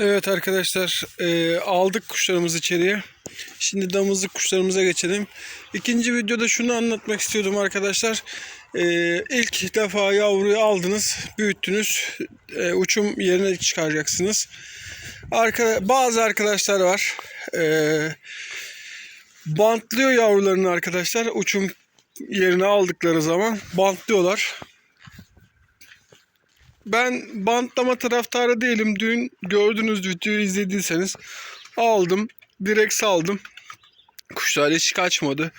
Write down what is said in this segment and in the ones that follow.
Evet arkadaşlar e, aldık kuşlarımızı içeriye. Şimdi damızlık kuşlarımıza geçelim. İkinci videoda şunu anlatmak istiyordum arkadaşlar. E, ilk defa yavruyu aldınız, büyüttünüz. E, uçum yerine çıkaracaksınız. Arka, bazı arkadaşlar var. E, bantlıyor yavrularını arkadaşlar. Uçum yerine aldıkları zaman bantlıyorlar. Ben bantlama taraftarı değilim. Dün gördüğünüz videoyu izlediyseniz aldım. Direkt saldım. Kuşlar hiç kaçmadı.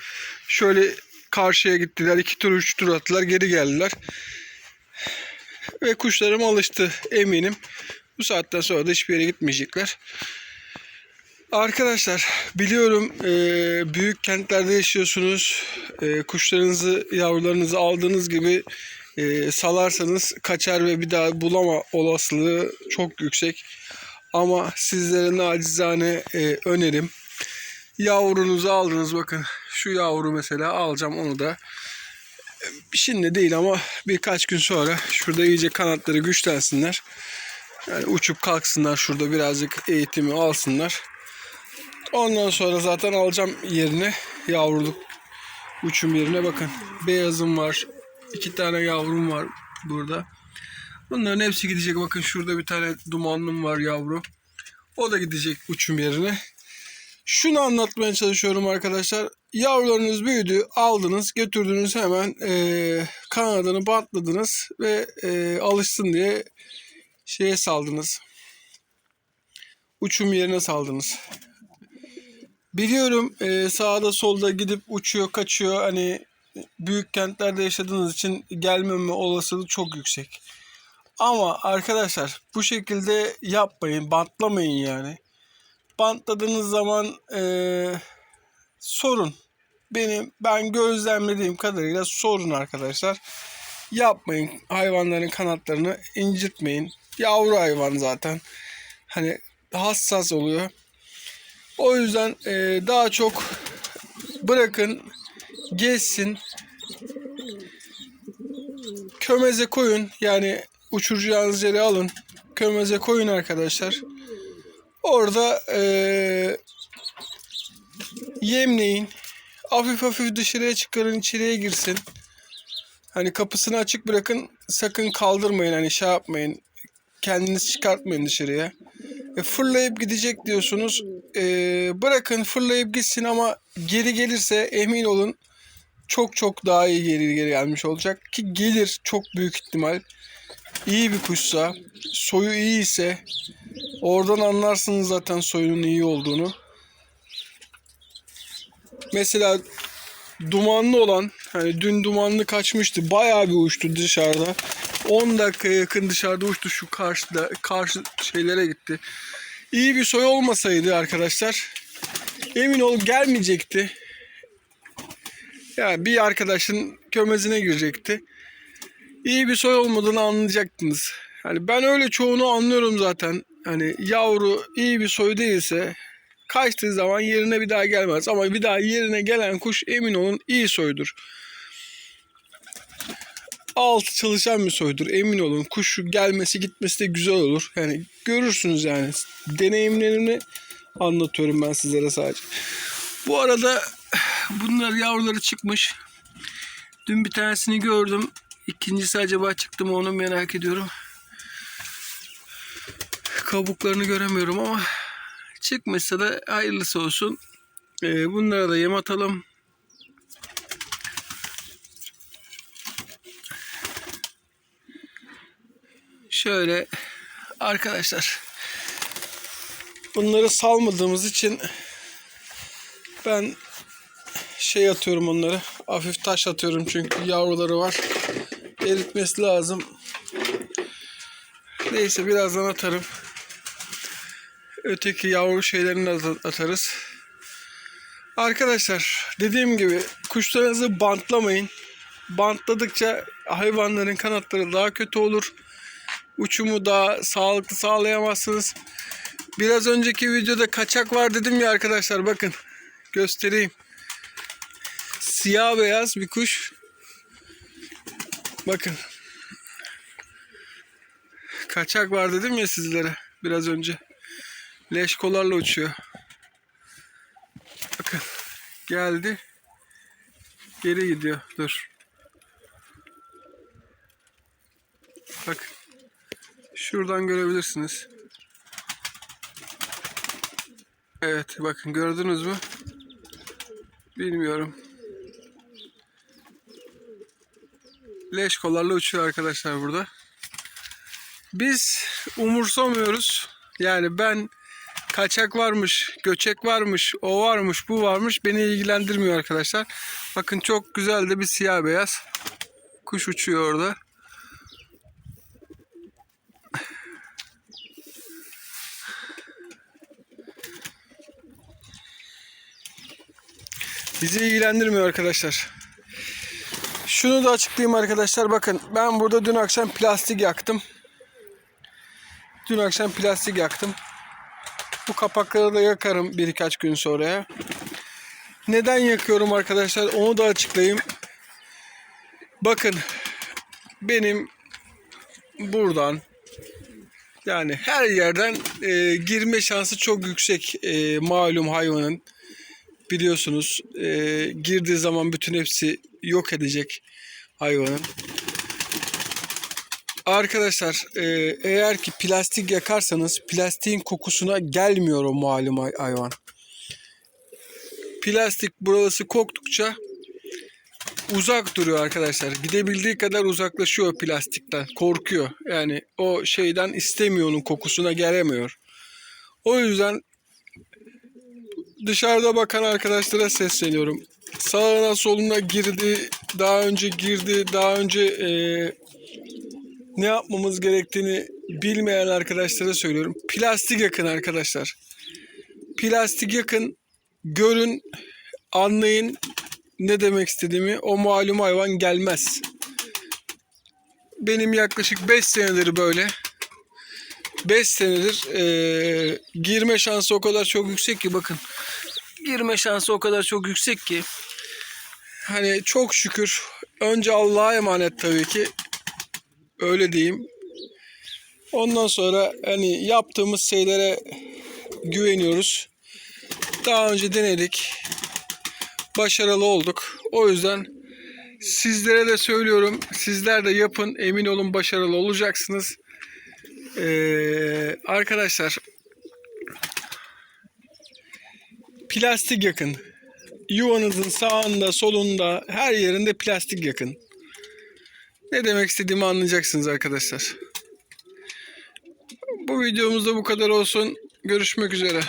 Şöyle karşıya gittiler. iki tur üç tur attılar. Geri geldiler. Ve kuşlarım alıştı eminim. Bu saatten sonra da hiçbir yere gitmeyecekler. Arkadaşlar biliyorum e, büyük kentlerde yaşıyorsunuz. E, kuşlarınızı yavrularınızı aldığınız gibi e, salarsanız kaçar ve bir daha bulama olasılığı çok yüksek. Ama sizlere nacizane e, önerim. Yavrunuzu aldınız bakın. Şu yavru mesela alacağım onu da. Şimdi değil ama birkaç gün sonra şurada iyice kanatları güçlensinler. Yani uçup kalksınlar şurada birazcık eğitimi alsınlar. Ondan sonra zaten alacağım yerine yavruluk uçum yerine bakın. Beyazım var. İki tane yavrum var burada. Bunların hepsi gidecek. Bakın şurada bir tane dumanlım var yavru. O da gidecek uçum yerine. Şunu anlatmaya çalışıyorum arkadaşlar. Yavrularınız büyüdü, aldınız, götürdünüz hemen eee kanadını bantladınız ve eee, alışsın diye şeye saldınız. Uçum yerine saldınız. Biliyorum e, sağda solda gidip uçuyor kaçıyor hani büyük kentlerde yaşadığınız için gelmeme olasılığı çok yüksek. Ama arkadaşlar bu şekilde yapmayın bantlamayın yani. Bantladığınız zaman e, sorun. Benim ben gözlemlediğim kadarıyla sorun arkadaşlar. Yapmayın hayvanların kanatlarını incitmeyin. Yavru hayvan zaten. Hani hassas oluyor. O yüzden e, daha çok bırakın gezsin. Kömeze koyun. Yani uçuracağınız yere alın. Kömeze koyun arkadaşlar. Orada e, yemleyin. Hafif hafif dışarıya çıkarın, içeriye girsin. Hani kapısını açık bırakın. Sakın kaldırmayın hani şey yapmayın. Kendiniz çıkartmayın dışarıya. E, fırlayıp gidecek diyorsunuz. E, bırakın fırlayıp gitsin ama geri gelirse emin olun çok çok daha iyi geri geri gelmiş olacak. Ki gelir çok büyük ihtimal. İyi bir kuşsa, soyu iyi ise oradan anlarsınız zaten soyunun iyi olduğunu. Mesela dumanlı olan hani dün dumanlı kaçmıştı. Bayağı bir uçtu dışarıda. 10 dakika yakın dışarıda uçtu şu karşıda karşı şeylere gitti. İyi bir soy olmasaydı arkadaşlar emin ol gelmeyecekti. Yani bir arkadaşın kömezine girecekti. İyi bir soy olmadığını anlayacaktınız. Hani ben öyle çoğunu anlıyorum zaten. Hani yavru iyi bir soy değilse kaçtığı zaman yerine bir daha gelmez. Ama bir daha yerine gelen kuş emin olun iyi soydur. Altı çalışan bir soydur emin olun. Kuş gelmesi gitmesi de güzel olur. Yani görürsünüz yani. Deneyimlerimi anlatıyorum ben sizlere sadece. Bu arada bunlar yavruları çıkmış. Dün bir tanesini gördüm. İkincisi acaba çıktı mı onu merak ediyorum. Kabuklarını göremiyorum ama çıkmışsa da hayırlısı olsun. Ee, bunlara da yem atalım. Şöyle arkadaşlar bunları salmadığımız için ben şey atıyorum onları. Hafif taş atıyorum çünkü yavruları var. Eritmesi lazım. Neyse birazdan atarım. Öteki yavru şeylerini atarız. Arkadaşlar dediğim gibi kuşlarınızı bantlamayın. Bantladıkça hayvanların kanatları daha kötü olur. Uçumu daha sağlıklı sağlayamazsınız. Biraz önceki videoda kaçak var dedim ya arkadaşlar bakın göstereyim. Siyah beyaz bir kuş. Bakın. Kaçak var dedim ya sizlere biraz önce. Leşkolarla uçuyor. Bakın geldi. Geri gidiyor. Dur. Bak. Şuradan görebilirsiniz. Evet bakın gördünüz mü? Bilmiyorum. Leşkolarla uçuyor arkadaşlar burada. Biz umursamıyoruz. Yani ben kaçak varmış, göçek varmış, o varmış, bu varmış beni ilgilendirmiyor arkadaşlar. Bakın çok güzel de bir siyah beyaz kuş uçuyor orada. Bizi ilgilendirmiyor arkadaşlar. Şunu da açıklayayım arkadaşlar. Bakın ben burada dün akşam plastik yaktım. Dün akşam plastik yaktım. Bu kapakları da yakarım birkaç gün sonraya. Neden yakıyorum arkadaşlar onu da açıklayayım. Bakın benim buradan yani her yerden e, girme şansı çok yüksek e, malum hayvanın biliyorsunuz e, girdiği zaman bütün hepsi yok edecek hayvanın. Arkadaşlar e, eğer ki plastik yakarsanız plastiğin kokusuna gelmiyor o malum hay- hayvan. Plastik burası koktukça uzak duruyor arkadaşlar. Gidebildiği kadar uzaklaşıyor plastikten. Korkuyor. Yani o şeyden istemiyor onun kokusuna gelemiyor. O yüzden dışarıda bakan arkadaşlara sesleniyorum. Sağına soluna girdi, daha önce girdi, daha önce eee, ne yapmamız gerektiğini bilmeyen arkadaşlara söylüyorum. Plastik yakın arkadaşlar. Plastik yakın, görün, anlayın ne demek istediğimi. O malum hayvan gelmez. Benim yaklaşık 5 senedir böyle. 5 senedir eee, girme şansı o kadar çok yüksek ki bakın. Girme şansı o kadar çok yüksek ki. Hani çok şükür önce Allah'a emanet tabii ki. Öyle diyeyim. Ondan sonra hani yaptığımız şeylere güveniyoruz. Daha önce denedik. Başarılı olduk. O yüzden sizlere de söylüyorum. Sizler de yapın. Emin olun başarılı olacaksınız. Ee, arkadaşlar plastik yakın. Yuvanızın sağında, solunda, her yerinde plastik yakın. Ne demek istediğimi anlayacaksınız arkadaşlar. Bu videomuzda bu kadar olsun. Görüşmek üzere.